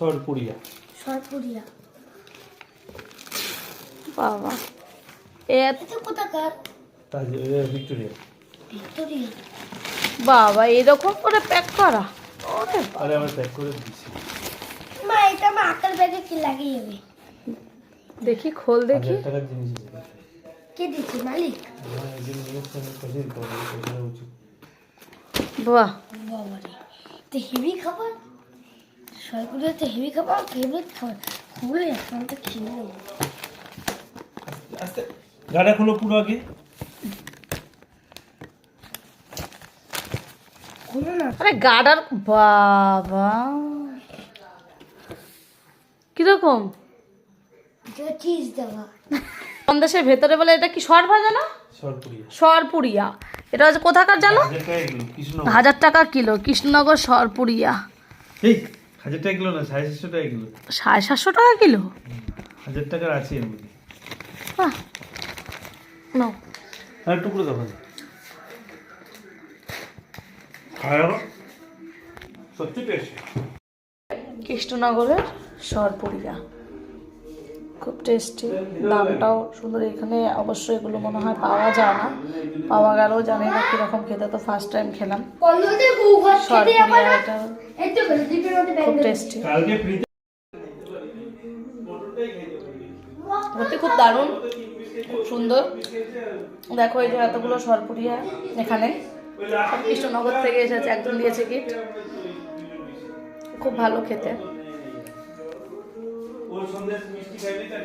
সরপুরিয়া। সরপুরিয়া। বাবা। Victoria. Victoria. বাবা এরকম করে প্যাক করা? আরে আমরা প্যাক করে দিচ্ছি মা এটা আমার আকার ব্যাগে কি লাগিয়ে যাবে দেখি খোল দেখি। জিনিস এটা। কে দিচ্ছে মালিক? আমি। বাহ। বাবারে তো হেভি খাবার? সরপুরিয়া তো হেভি খাবার ফেভারিট খাবার খুবই এখন তো খেয়ে নেব আস্তে গাড়া খোলো পুরো আগে কোনো না আরে গার্ডার বাবা কীরকম? চিজ দেওয়া সন্দেশের ভেতরে বলে এটা কি সর ভাজা না? সরপুরিয়া সরপুরিয়া এটা হচ্ছে কোথাকার জানো? হাজার টাকা কিলো কৃষ্ণ হাজার টাকা কিলো কৃষ্ণনগর সরপুরিয়া এই হাজার টাকা কিলো না সাড়ে সাতশো টাকা কিলো। সাড়ে সাতশো টাকা কিলো? হাজার টাকার আছে এর মধ্যে। নাও। আর টুকরো দেখো খাওয়া সত্যি টেস্ট। কৃষ্ণনগরের সরপুরিয়া খুব টেস্টি দামটাও সুন্দর। এখানে অবশ্যই এগুলো মনে হয় পাওয়া যায় না। পাওয়া গেলেও জানি না কীরকম খেতে। তো ফার্স্ট টাইম খেলাম। খুব টেস্টি সত্যি খুব দারুণ। খুব সুন্দর। দেখো এই যে এতগুলো সরপুরিয়া এখানে। কৃষ্ণনগর থেকে এসেছে একজন দিয়েছে গিফট খুব ভালো খেতে। ওর সন্দেশ মিষ্টি খাইনি তার